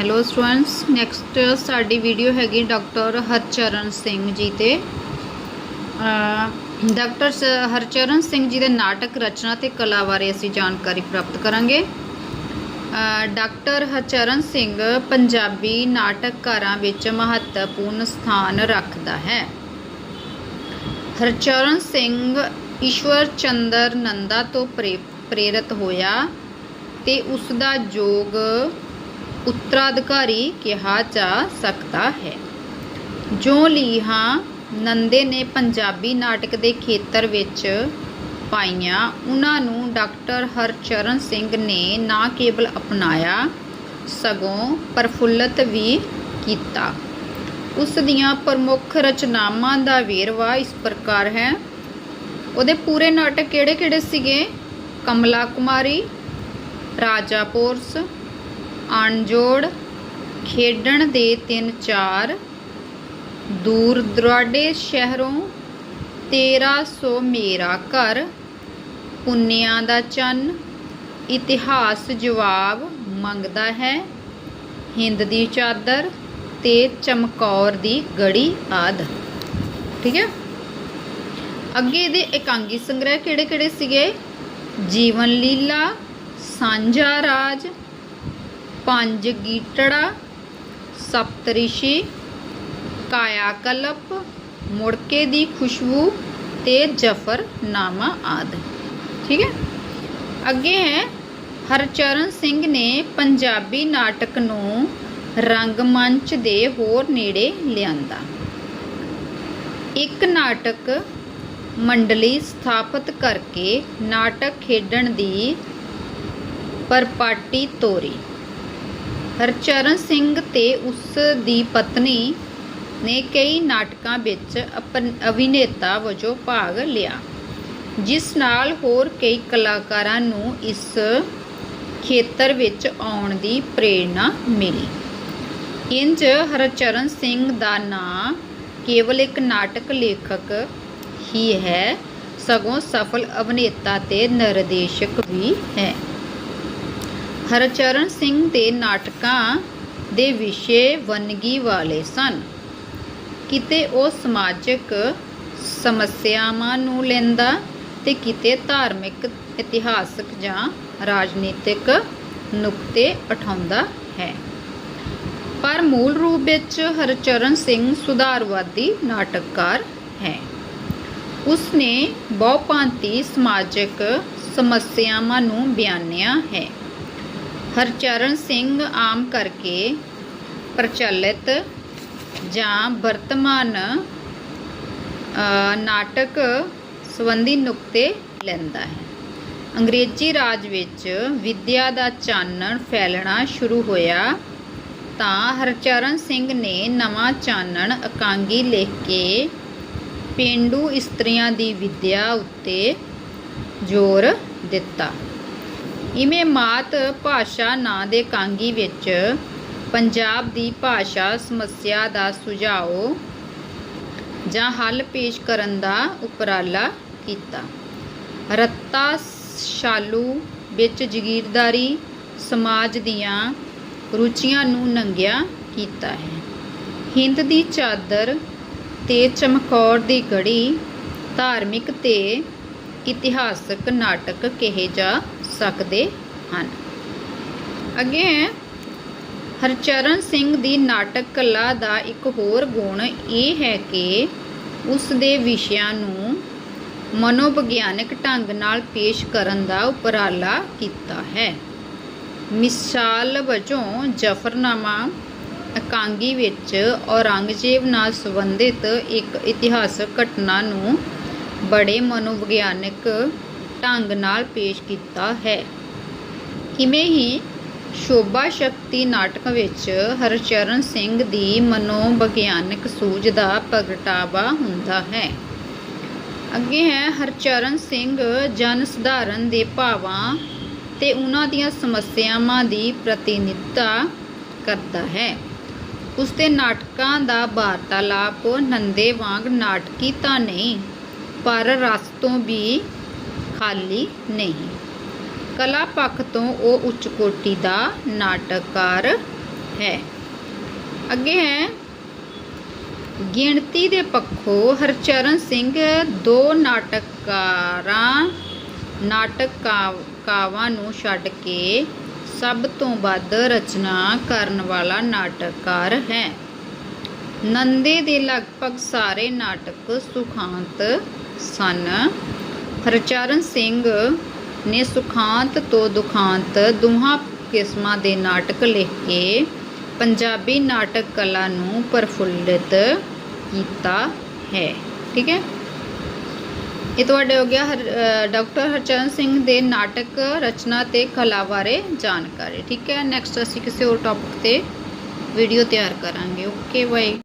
Hello students next ਸਾਡੀ video ਹੈਗੀ doctor Harcharan Singh ji ਤੇ। ਡਾਕਟਰ ਹਰਚਰਨ ਸਿੰਘ ਜੀ ਦੇ ਨਾਟਕ, ਰਚਨਾ ਤੇ ਕਲਾ ਬਾਰੇ ਅਸੀਂ ਜਾਣਕਾਰੀ ਪ੍ਰਾਪਤ ਕਰਾਂਗੇ। ਡਾਕਟਰ ਹਰਚਰਨ ਸਿੰਘ ਪੰਜਾਬੀ ਨਾਟਕਕਾਰਾਂ ਵਿੱਚ ਮਹੱਤਵਪੂਰਨ ਸਥਾਨ ਰੱਖਦਾ ਹੈ। ਹਰਚਰਨ ਸਿੰਘ ਈਸ਼ਵਰ ਚੰਦਰ ਨੰਦਾ ਤੋਂ ਪ੍ਰੇ- ਪ੍ਰੇਰਿਤ ਹੋਇਆ ਤੇ ਉਸ ਦਾ ਯੋਗ ਉੱਤਰਾਧਿਕਾਰੀ ਕਿਹਾ ਜਾ ਸਕਦਾ ਹੈ। ਜੋ ਲੀਹਾਂ ਨੰਦੇ ਨੇ ਪੰਜਾਬੀ ਨਾਟਕ ਦੇ ਖੇਤਰ ਵਿੱਚ ਪਾਈਆਂ, ਉਹਨਾਂ ਨੂੰ ਡਾਕਟਰ ਹਰਚਰਨ ਸਿੰਘ ਨੇ ਨਾ ਕੇਵਲ ਅਪਣਾਇਆ, ਸਗੋਂ ਪ੍ਰਫੁੱਲਤ ਵੀ ਕੀਤਾ। ਉਸ ਦੀਆਂ ਪ੍ਰਮੁੱਖ ਰਚਨਾਵਾਂ ਦਾ ਵੇਰਵਾ ਇਸ ਪ੍ਰਕਾਰ ਹੈ। ਉਹਦੇ ਪੂਰੇ ਨਾਟਕ ਕਿਹੜੇ-ਕਿਹੜੇ ਸੀਗੇ? ਕਮਲਾ ਕੁਮਾਰੀ, ਰਾਜਾ ਪੋਰਸ ਅਣਜੋੜ ਖੇਡਣ ਦੇ ਤਿੰਨ ਚਾਰ। ਦੂਰ ਦੁਰਾਡੇ ਸ਼ਹਿਰੋਂ 1300 ਮੇਰਾ ਘਰ। ਪੁੰਨਿਆਂ ਦਾ ਚੰਨ ਇਤਿਹਾਸ ਜਵਾਬ ਮੰਗਦਾ ਹੈ। ਹਿੰਦ ਦੀ ਚਾਦਰ ਤੇ ਚਮਕੌਰ ਦੀ ਗੜੀ ਆਦ। ਠੀਕ ਹੈ? ਅੱਗੇ ਦੇ ਇਕਾਂਗੀ ਸੰਗ੍ਰਹਿ ਕਿਹੜੇ-ਕਿਹੜੇ ਸੀਗੇ? ਜੀਵਨ ਲੀਲਾ, ਸਾਂਝਾ ਰਾਜ ਪੰਜ ਗੀਟੜਾ ਸਪਤਰਿਸ਼ੀ ਕਾਇਆ ਕਲਪ ਮੁੜਕੇ ਦੀ ਖੁਸ਼ਬੂ ਤੇ ਜਫਰਨਾਮਾ ਆਦਿ। ਠੀਕ ਹੈ? ਅੱਗੇ ਹੈ, ਹਰਚਰਨ ਸਿੰਘ ਨੇ ਪੰਜਾਬੀ ਨਾਟਕ ਨੂੰ ਰੰਗਮੰਚ ਦੇ ਹੋਰ ਨੇੜੇ ਲਿਆਂਦਾ। ਇੱਕ ਨਾਟਕ ਮੰਡਲੀ ਸਥਾਪਿਤ ਕਰਕੇ ਨਾਟਕ ਖੇਡਣ ਦੀ ਪਰਪਾਟੀ ਤੋਰੀ। ਹਰਚਰਨ ਸਿੰਘ ਤੇ ਉਸ ਦੀ ਪਤਨੀ ਨੇ ਕਈ ਨਾਟਕਾਂ ਵਿੱਚ ਅਪਨ- ਅਭਿਨੇਤਾ ਵਜੋਂ ਭਾਗ ਲਿਆ। ਜਿਸ ਨਾਲ ਹੋਰ ਕਈ ਕਲਾਕਾਰਾਂ ਨੂੰ ਇਸ ਖੇਤਰ ਵਿੱਚ ਆਉਣ ਦੀ ਪ੍ਰੇਰਣਾ ਮਿਲੀ। ਇੰਜ ਹਰਚਰਨ ਸਿੰਘ ਦਾ ਨਾਂ ਕੇਵਲ ਇੱਕ ਨਾਟਕ ਲੇਖਕ ਹੀ ਹੈ, ਸਗੋਂ ਸਫਲ ਅਭਿਨੇਤਾ ਤੇ ਨਿਰਦੇਸ਼ਕ ਵੀ ਹੈ। ਹਰਚਰਨ ਸਿੰਘ ਦੇ ਨਾਟਕਾਂ ਦੇ ਵਿਸ਼ੇ ਵੰਨਗੀ ਵਾਲੇ ਸਨ। ਕਿਤੇ ਉਹ ਸਮਾਜਿਕ ਸਮੱਸਿਆਵਾਂ ਨੂੰ ਲੈਂਦਾ ਤੇ ਕਿਤੇ ਧਾਰਮਿਕ, ਇਤਿਹਾਸਕ ਜਾਂ ਰਾਜਨੀਤਿਕ ਨੁਕਤੇ ਉਠਾਉਂਦਾ ਹੈ। ਪਰ ਮੂਲ ਰੂਪ ਵਿੱਚ ਹਰਚਰਨ ਸਿੰਘ ਸੁਧਾਰਵਾਦੀ ਨਾਟਕਕਾਰ ਹੈ। ਉਸ ਨੇ ਬਹੁਪਾਂਤੀ ਸਮਾਜਿਕ ਸਮੱਸਿਆਵਾਂ ਨੂੰ ਬਿਆਨਿਆ ਹੈ। ਹਰਚਰਨ ਸਿੰਘ ਆਮ ਕਰਕੇ ਪ੍ਰਚਲਿਤ ਜਾਂ ਵਰਤਮਾਨ ਨਾਟਕ ਸੰਬੰਧੀ ਨੁਕਤੇ ਲੈਂਦਾ ਹੈ। ਅੰਗਰੇਜ਼ੀ ਰਾਜ ਵਿੱਚ ਵਿਦਿਆ ਦਾ ਚਾਨਣ ਫੈਲਣਾ ਸ਼ੁਰੂ ਹੋਇਆ ਤਾਂ ਹਰਚਰਨ ਸਿੰਘ ਨੇ ਨਵਾਂ ਚਾਨਣ ਇਕਾਂਗੀ ਲਿਖ ਕੇ ਪੇਂਡੂ ਇਸਤਰੀਆਂ ਦੀ ਵਿਦਿਆ ਉੱਤੇ ਜ਼ੋਰ ਦਿੱਤਾ। ਇਵੇਂ ਮਾਤ ਭਾਸ਼ਾ ਨਾਂ ਦੇ ਕਾਂਗੀ ਵਿੱਚ ਪੰਜਾਬ ਦੀ ਭਾਸ਼ਾ ਸਮੱਸਿਆ ਦਾ ਸੁਝਾਓ ਜਾਂ ਹੱਲ ਪੇਸ਼ ਕਰਨ ਦਾ ਉਪਰਾਲਾ ਕੀਤਾ। ਰੱਤਾ ਸ਼ਾਲੂ ਵਿੱਚ ਜਗੀਰਦਾਰੀ ਸਮਾਜ ਦੀਆਂ ਰੁਚੀਆਂ ਨੂੰ ਨੰਗਿਆ ਕੀਤਾ ਹੈ। ਹਿੰਦ ਦੀ ਚਾਦਰ ਤੇ ਚਮਕੌਰ ਦੀ ਗੜੀ ਧਾਰਮਿਕ ਤੇ ਇਤਿਹਾਸਕ ਨਾਟਕ ਕਹੇ ਜਾ ਸਕਦੇ ਹਨ। ਅੱਗੇ ਹੈ ਹਰਚਰਨ ਸਿੰਘ ਦੀ ਨਾਟਕ ਕਲਾ ਦਾ ਇੱਕ ਹੋਰ ਗੁਣ ਇਹ ਹੈ ਕਿ ਉਸ ਦੇ ਵਿਸ਼ਿਆਂ ਨੂੰ ਮਨੋਵਿਗਿਆਨਕ ਢੰਗ ਨਾਲ ਪੇਸ਼ ਕਰਨ ਦਾ ਉਪਰਾਲਾ ਕੀਤਾ ਹੈ। ਮਿਸਾਲ ਵਜੋਂ ਜਫਰਨਾਮਾ ਇਕਾਂਗੀ ਵਿੱਚ ਔਰੰਗਜ਼ੇਬ ਨਾਲ ਸੰਬੰਧਿਤ ਇੱਕ ਇਤਿਹਾਸਕ ਘਟਨਾ ਨੂੰ ਬੜੇ ਮਨੋਵਿਗਿਆਨਕ ਢੰਗ ਨਾਲ ਪੇਸ਼ ਕੀਤਾ ਹੈ। ਕਿਵੇਂ ਹੀ ਸ਼ੋਭਾ ਸ਼ਕਤੀ ਨਾਟਕ ਵਿੱਚ ਹਰਚਰਨ ਸਿੰਘ ਦੀ ਮਨੋਵਿਗਿਆਨਕ ਸੂਝ ਦਾ ਪ੍ਰਗਟਾਵਾ ਹੁੰਦਾ ਹੈ। ਅੱਗੇ ਹੈ, ਹਰਚਰਨ ਸਿੰਘ ਜਨ ਸਧਾਰਨ ਦੇ ਭਾਵਾਂ ਤੇ ਉਹਨਾਂ ਦੀਆਂ ਸਮੱਸਿਆਵਾਂ ਦੀ ਪ੍ਰਤੀਨਿਧਤਾ ਕਰਦਾ ਹੈ। ਉਸ ਦੇ ਨਾਟਕਾਂ ਦਾ ਵਾਰਤਾਲਾਪ ਨੰਦੇ ਵਾਂਗ ਨਾਟਕੀ ਤਾਂ ਨਹੀਂ, ਪਰ ਰਸ ਤੋਂ ਵੀ ਖਾਲੀ ਨਹੀਂ। ਕਲਾ ਪੱਖ ਤੋਂ ਉਹ ਉੱਚ ਕੋਟੀ ਦਾ ਨਾਟਕਕਾਰ ਹੈ। ਅੱਗੇ ਹੈ। ਗਿਣਤੀ ਦੇ ਪੱਖੋਂ ਹਰਚਰਨ ਸਿੰਘ ਦੋ ਨਾਟਕਕਾਰਾਂ ਨਾਟਕਾਵਾਂ ਨੂੰ ਛੱਡ ਕੇ ਸਭ ਤੋਂ ਵੱਧ ਰਚਨਾ ਕਰਨ ਵਾਲਾ ਨਾਟਕਕਾਰ ਹੈ। ਨੰਦੇ ਦੇ ਲਗਭਗ ਸਾਰੇ ਨਾਟਕ ਸੁਖਾਂਤ ਸਨ। ਹਰਚਰਨ ਸਿੰਘ ਨੇ ਸੁਖਾਂਤ ਤੋਂ ਦੁਖਾਂਤ ਦੋਹਾਂ ਕਿਸਮਾਂ ਦੇ ਨਾਟਕ ਲਿਖ ਕੇ ਪੰਜਾਬੀ ਨਾਟਕ ਕਲਾ ਨੂੰ ਪ੍ਰਫੁੱਲਿਤ ਕੀਤਾ ਹੈ। ਠੀਕ ਹੈ? ਇਹ ਤੁਹਾਡੇ ਹੋ ਗਿਆ ਹਰ- ਡਾਕਟਰ ਹਰਚਰਨ ਸਿੰਘ ਦੇ ਨਾਟਕ ਰਚਨਾ ਤੇ ਕਲਾ ਬਾਰੇ ਜਾਣਕਾਰੀ। ਠੀਕ ਹੈ? ਨੈਕਸਟ ਅਸੀਂ ਕਿਸੇ ਹੋਰ ਟੌਪਿਕ ਤੇ ਵੀਡੀਓ ਤਿਆਰ ਕਰਾਂਗੇ। ਓਕੇ ਬਾਈ